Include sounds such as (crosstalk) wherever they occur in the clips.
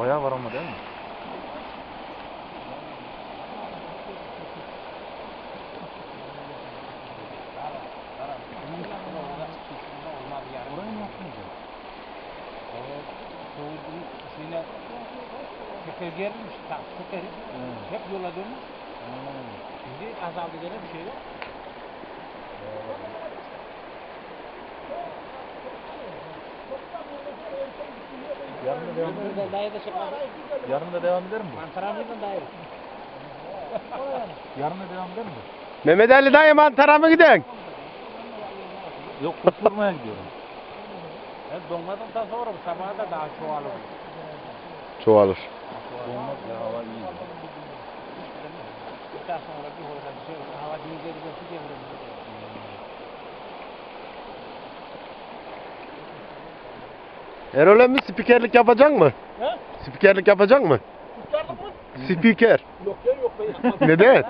Bayağı var ama değil mi? Orayı mı yaptınız ya? Soğudun içine teker gelmiş, tak tekeri hep yola dönmüş. Şimdi azaldı gene bir şey yok. Yarın da devam eder mi? Dayı da çıkmadı. Yarın da devam eder mi? bu? Antaramıyla dayı. Yarın da devam eder mi? Mehmet Ali dayı mantara mı giden? Yok kusturmaya gidiyorum. Ben donmadıktan sonra bu sabaha da daha çoğalır. Çoğalır. Olmaz ya hava iyi. Bir daha sonra bir bir şey. Hava değil geri bir şey gelir. Erol emmi spikerlik yapacak mı? He? Spikerlik yapacak mı? Tutarlık mı? Spiker. Yok ya yok ben yapmam. Neden? Yok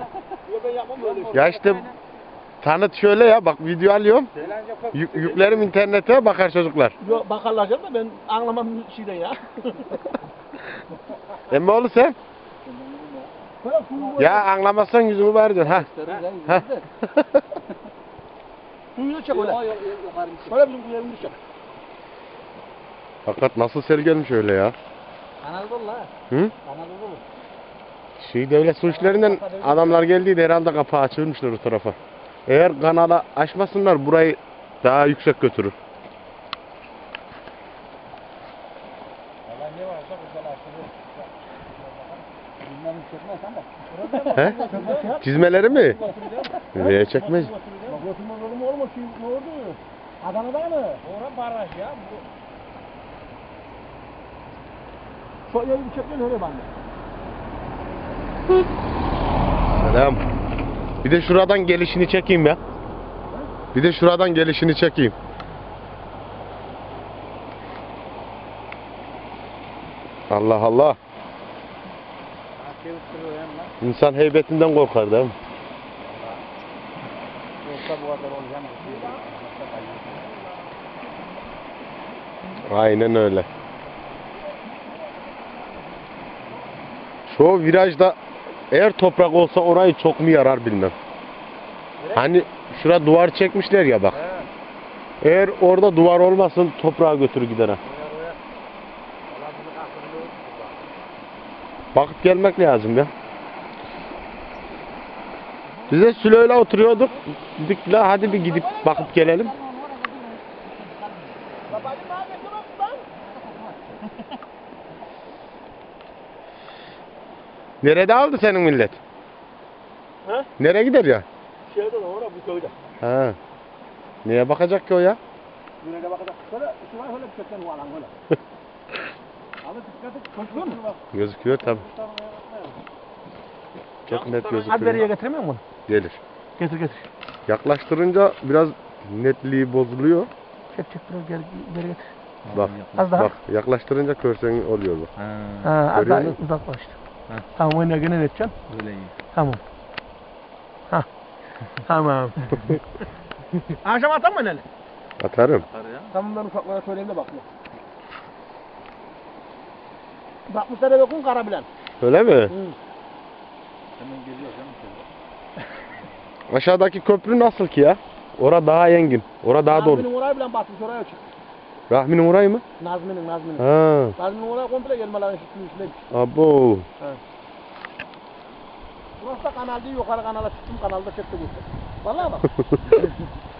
ben yapmam öyle. Ya işte tanıt şöyle ya bak video alıyorum. Yük, yüklerim internete bakar çocuklar. Yok bakarlar canım da ben anlamam şeyden ya. Emmi oğlu sen? Ya anlamazsan yüzümü bari dön. Ha. Ha. Suyunu çek öyle. Böyle bizim kuyruğunu çek. Fakat nasıl seri gelmiş öyle ya. Kanal dolu la. Hı? Kanal dolu. Şey devlet su işlerinden adamlar geldiydi herhalde kapağı açılmışlar o tarafa. Eğer kanala açmasınlar burayı daha yüksek götürür. He? Çizmeleri mi? Nereye çekmez? Adana'da mı? Ora baraj ya. Bir çekmeyin öyle bende. Selam. Bir de şuradan gelişini çekeyim ya. Bir de şuradan gelişini çekeyim. Allah Allah. İnsan heybetinden korkar değil mi? Aynen öyle. Şu virajda eğer toprak olsa orayı çok mu yarar bilmem. Hani şura duvar çekmişler ya bak. Eğer orada duvar olmasın toprağa götürür gider ha. Bakıp gelmek lazım ya. Bize Sülo'yla oturuyorduk. Dedik la hadi bir gidip bakıp gelelim. Nerede aldı senin millet? He? Nereye gider ya? Şeyde de orada bu köyde. Ha. Neye bakacak ki o ya? Güneşe bakacak. Şöyle şu var şöyle bir çeksen bu alan böyle. (laughs) Abi dikkat et. Koşuyor mu? Gözüküyor tabi. Çok net nereye gözüküyor. getirmiyor musun? Gelir. Getir getir. Yaklaştırınca biraz netliği bozuluyor. Çek çek biraz geri, geri getir. Bak. Az daha. Bak yaklaştırınca körsen oluyor bak. Ha, Ha, az daha uzaklaştı. Ha. Tamam oyuna gene edeceksin. öyle iyi. Tamam. Ha. tamam. (laughs) Akşam atar mı hele? Atarım. Atar ya. Tamam ben ufaklara söyleyeyim de bakma. Bakmışlar eve kun kara bilen. Öyle mi? Hı. Hemen geliyor canım. Aşağıdaki köprü nasıl ki ya? Ora daha yengin. Ora daha dolu. Nazmi'nin orayı bilen batmış oraya çık. Rahmi'nin orayı mı? Nazmi'nin Nazmi'nin. Ha. Nazmi'nin oraya komple gelmelerin şu üstüne. Abo. Burası da kanal değil yukarı kanala çıktım kanalda çekti bu. Vallahi bak. (laughs)